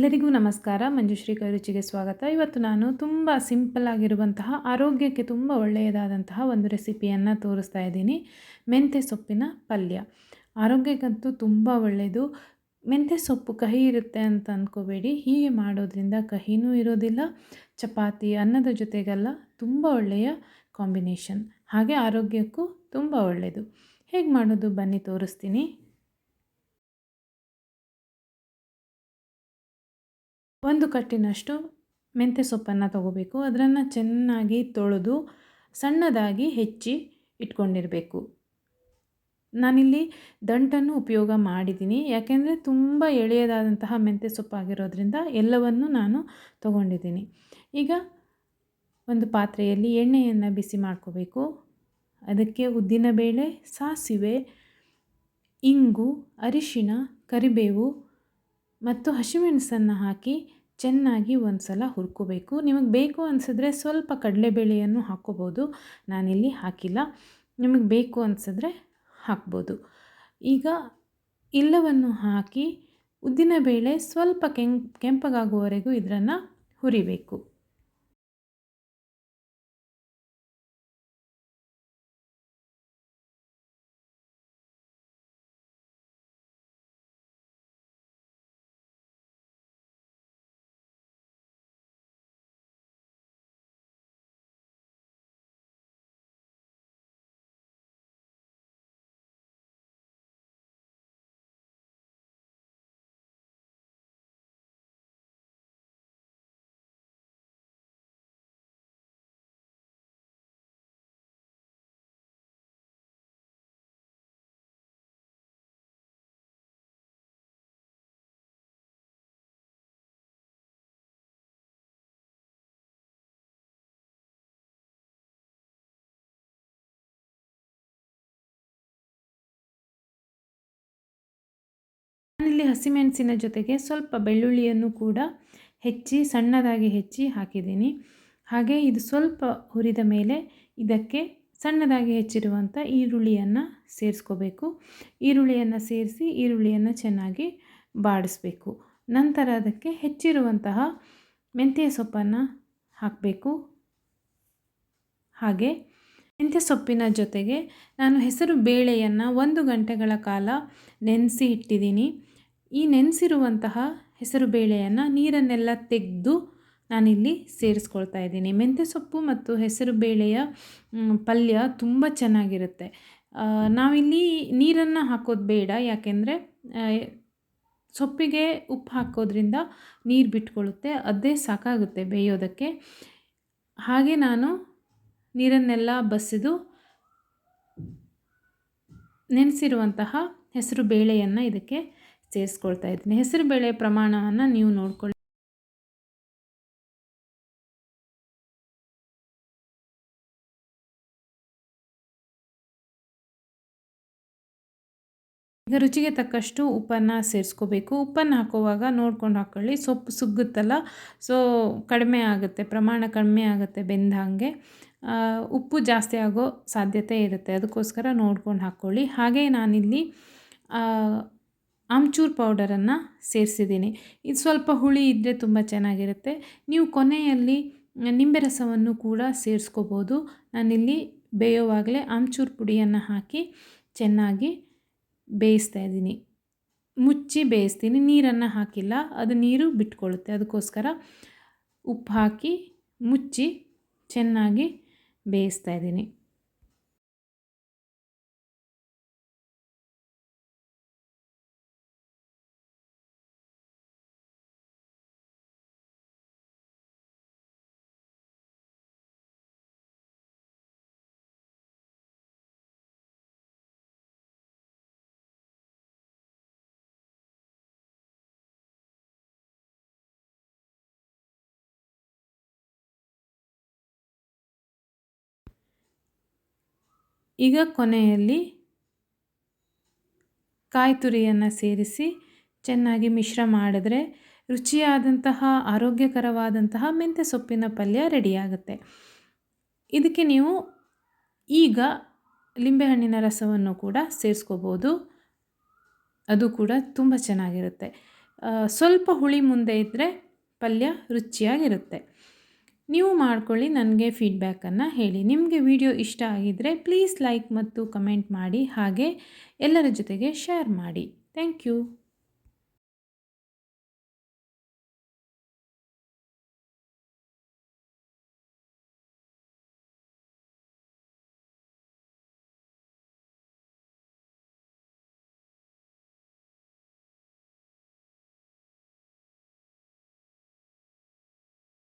ಎಲ್ಲರಿಗೂ ನಮಸ್ಕಾರ. ಮಂಜುಶ್ರೀ ಕೈರುಚಿಗೆ ಸ್ವಾಗತ. ಇವತ್ತು ನಾನು ತುಂಬ ಸಿಂಪಲ್ ಆಗಿರುವಂತಹ, ಆರೋಗ್ಯಕ್ಕೆ ತುಂಬ ಒಳ್ಳೆಯದಾದಂತಹ ಒಂದು ರೆಸಿಪಿಯನ್ನು ತೋರಿಸ್ತಾ ಇದ್ದೀನಿ. ಮೆಂತ್ಯ ಸೊಪ್ಪಿನ ಪಲ್ಯ. ಆರೋಗ್ಯಕ್ಕಂತೂ ತುಂಬ ಒಳ್ಳೆಯದು. ಮೆಂತ್ಯ ಸೊಪ್ಪು ಕಹಿ ಇರುತ್ತೆ ಅಂತ ಅಂದ್ಕೋಬೇಡಿ ಹೀಗೆ ಮಾಡೋದ್ರಿಂದ ಕಹಿನೂ ಇರೋದಿಲ್ಲ, ಚಪಾತಿ, ಅನ್ನದ ಜೊತೆಗೆಲ್ಲ ತುಂಬ ಒಳ್ಳೆಯ ಕಾಂಬಿನೇಷನ್. ಹಾಗೆ ಆರೋಗ್ಯಕ್ಕೂ ತುಂಬ ಒಳ್ಳೆಯದು. ಹೇಗೆ ಮಾಡೋದು ಬನ್ನಿ ತೋರಿಸ್ತೀನಿ. ಒಂದು ಕಟ್ಟಿನಷ್ಟು ಮೆಂತ್ಯ ಸೊಪ್ಪನ್ನು ತಗೋಬೇಕು. ಅದನ್ನು ಚೆನ್ನಾಗಿ ತೊಳೆದು ಸಣ್ಣದಾಗಿ ಹೆಚ್ಚಿ ಇಟ್ಕೊಂಡಿರಬೇಕು. ನಾನಿಲ್ಲಿ ದಂಟನ್ನು ಉಪಯೋಗ ಮಾಡಿದ್ದೀನಿ. ಯಾಕೆಂದರೆ ತುಂಬ ಎಳೆಯದಾದಂತಹ ಮೆಂತ್ಯ ಸೊಪ್ಪಾಗಿರೋದ್ರಿಂದ ಎಲ್ಲವನ್ನು ನಾನು ತಗೊಂಡಿದ್ದೀನಿ. ಈಗ ಒಂದು ಪಾತ್ರೆಯಲ್ಲಿ ಎಣ್ಣೆಯನ್ನು ಬಿಸಿ ಮಾಡ್ಕೋಬೇಕು. ಅದಕ್ಕೆ ಉದ್ದಿನಬೇಳೆ ಸಾಸಿವೆ, ಇಂಗು, ಅರಿಶಿಣ, ಕರಿಬೇವು ಮತ್ತು ಹಸಿಮೆಣಸನ್ನು ಹಾಕಿ ಚೆನ್ನಾಗಿ ಒಂದು ಸಲ ಹುರ್ಕೋಬೇಕು. ನಿಮಗೆ ಬೇಕು ಅನಿಸಿದ್ರೆ ಸ್ವಲ್ಪ ಕಡಲೆಬೇಳೆಯನ್ನು ಹಾಕ್ಕೋಬೋದು ನಾನಿಲ್ಲಿ ಹಾಕಿಲ್ಲ. ನಿಮಗೆ ಬೇಕು ಅನಿಸಿದ್ರೆ ಹಾಕ್ಬೋದು. ಈಗ ಎಲ್ಲವನ್ನು ಹಾಕಿ ಉದ್ದಿನಬೇಳೆ ಸ್ವಲ್ಪ ಕೆಂಪ್ ಕೆಂಪಗಾಗುವವರೆಗೂ ಇದನ್ನು ಹುರಿಬೇಕು. ನಾನಿಲ್ಲಿ ಹಸಿಮೆಣಸಿನ ಜೊತೆಗೆ ಸ್ವಲ್ಪ ಬೆಳ್ಳುಳ್ಳಿಯನ್ನು ಕೂಡ ಹೆಚ್ಚಿ, ಸಣ್ಣದಾಗಿ ಹೆಚ್ಚಿ ಹಾಕಿದ್ದೀನಿ. ಹಾಗೆ ಇದು ಸ್ವಲ್ಪ ಹುರಿದ ಮೇಲೆ ಇದಕ್ಕೆ ಸಣ್ಣದಾಗಿ ಹೆಚ್ಚಿರುವಂಥ ಈರುಳ್ಳಿಯನ್ನು ಸೇರಿಸ್ಕೋಬೇಕು. ಈರುಳ್ಳಿಯನ್ನು ಸೇರಿಸಿ ಈರುಳ್ಳಿಯನ್ನು ಚೆನ್ನಾಗಿ ಬಾಡಿಸ್ಬೇಕು. ನಂತರ ಅದಕ್ಕೆ ಹೆಚ್ಚಿರುವಂತಹ ಮೆಂತ್ಯ ಸೊಪ್ಪನ್ನು ಹಾಕಬೇಕು. ಹಾಗೆ ಮೆಂತ್ಯ ಸೊಪ್ಪಿನ ಜೊತೆಗೆ ನಾನು ಹೆಸರು ಬೇಳೆಯನ್ನು ಒಂದು ಗಂಟೆಗಳ ಕಾಲ ನೆನೆಸಿ ಇಟ್ಟಿದ್ದೀನಿ. ಈ ನೆನೆಸಿರುವಂತಹ ಹೆಸರು ಬೇಳೆಯನ್ನು ನೀರನ್ನೆಲ್ಲ ತೆಗೆದು ನಾನಿಲ್ಲಿ ಸೇರಿಸ್ಕೊಳ್ತಾ ಇದ್ದೀನಿ. ಮೆಂತ್ಯ ಸೊಪ್ಪು ಮತ್ತು ಹೆಸರು ಬೇಳೆಯ ಪಲ್ಯ ತುಂಬ ಚೆನ್ನಾಗಿರುತ್ತೆ. ನಾವಿಲ್ಲಿ ನೀರನ್ನು ಹಾಕೋದು ಬೇಡ. ಯಾಕೆಂದರೆ ಸೊಪ್ಪಿಗೆ ಉಪ್ಪು ಹಾಕೋದ್ರಿಂದ ನೀರು ಬಿಟ್ಕೊಳ್ಳುತ್ತೆ ಅದೇ ಸಾಕಾಗುತ್ತೆ ಬೇಯೋದಕ್ಕೆ. ಹಾಗೆ ನಾನು ನೀರನ್ನೆಲ್ಲ ಬಸಿದು ನೆನೆಸಿರುವಂತಹ ಹೆಸರು ಬೇಳೆಯನ್ನು ಇದಕ್ಕೆ ಸೇರಿಸ್ಕೊಳ್ತಾ ಇದ್ದೀನಿ. ಹೆಸರು ಬೇಳೆ ಪ್ರಮಾಣವನ್ನು ನೀವು ನೋಡ್ಕೊಳ್ಳಿ. ಈಗ ರುಚಿಗೆ ತಕ್ಕಷ್ಟು ಉಪ್ಪನ್ನು ಸೇರಿಸ್ಕೋಬೇಕು. ಉಪ್ಪನ್ನು ಹಾಕುವಾಗ ನೋಡ್ಕೊಂಡು ಹಾಕ್ಕೊಳ್ಳಿ ಸೊಪ್ಪು ಸುಗ್ಗುತ್ತಲ್ಲ, ಸೊ ಕಡಿಮೆ ಆಗುತ್ತೆ, ಪ್ರಮಾಣ ಕಡಿಮೆ ಆಗುತ್ತೆ ಬೆಂದ ಹಾಗೆ. ಉಪ್ಪು ಜಾಸ್ತಿ ಆಗೋ ಸಾಧ್ಯತೆ ಇರುತ್ತೆ. ಅದಕ್ಕೋಸ್ಕರ ನೋಡ್ಕೊಂಡು ಹಾಕ್ಕೊಳ್ಳಿ ಹಾಗೆ ನಾನಿಲ್ಲಿ ಆಮ್ಚೂರ್ ಪೌಡರನ್ನು ಸೇರಿಸಿದ್ದೀನಿ. ಇದು ಸ್ವಲ್ಪ ಹುಳಿ ಇದ್ದರೆ ತುಂಬ ಚೆನ್ನಾಗಿರುತ್ತೆ. ನೀವು ಕೊನೆಯಲ್ಲಿ ನಿಂಬೆ ರಸವನ್ನು ಕೂಡ ಸೇರಿಸ್ಕೋಬೋದು. ನಾನಿಲ್ಲಿ ಬೇಯೋವಾಗಲೇ ಆಮ್ಚೂರ್ ಪುಡಿಯನ್ನು ಹಾಕಿ ಚೆನ್ನಾಗಿ ಬೇಯಿಸ್ತಾ ಇದ್ದೀನಿ. ಮುಚ್ಚಿ ಬೇಯಿಸ್ತೀನಿ. ನೀರನ್ನು ಹಾಕಿಲ್ಲ. ಅದು ನೀರು ಬಿಟ್ಕೊಳ್ಳುತ್ತೆ. ಅದಕ್ಕೋಸ್ಕರ ಉಪ್ಪು ಹಾಕಿ ಮುಚ್ಚಿ ಚೆನ್ನಾಗಿ ಬೇಯಿಸ್ತಾ ಇದ್ದೀನಿ. ಈಗ ಕೊನೆಯಲ್ಲಿ ಕಾಯಿ ತುರಿಯನ್ನು ಸೇರಿಸಿ ಚೆನ್ನಾಗಿ ಮಿಶ್ರ ಮಾಡಿದ್ರೆ ರುಚಿಯಾದಂತಹ, ಆರೋಗ್ಯಕರವಾದಂತಹ ಮೆಂತ್ಯ ಸೊಪ್ಪಿನ ಪಲ್ಯ ರೆಡಿಯಾಗುತ್ತೆ. ಇದಕ್ಕೆ ನೀವು ಈಗ ಲಿಂಬೆಹಣ್ಣಿನ ರಸವನ್ನು ಕೂಡ ಸೇರಿಸ್ಕೋಬೋದು. ಅದು ಕೂಡ ತುಂಬ ಚೆನ್ನಾಗಿರುತ್ತೆ. ಸ್ವಲ್ಪ ಹುಳಿ ಮುಂದೆ ಇದ್ದರೆ ಪಲ್ಯ ರುಚಿಯಾಗಿರುತ್ತೆ. ನೀವು ಮಾಡ್ಕೊಳ್ಳಿ, ನನಗೆ ಫೀಡ್ಬ್ಯಾಕನ್ನು ಹೇಳಿ. ನಿಮಗೆ ವಿಡಿಯೋ ಇಷ್ಟ ಆಗಿದ್ದರೆ ಪ್ಲೀಸ್ ಲೈಕ್ ಮತ್ತು ಕಮೆಂಟ್ ಮಾಡಿ. ಹಾಗೆ ಎಲ್ಲರ ಜೊತೆಗೆ ಶೇರ್ ಮಾಡಿ. Thank you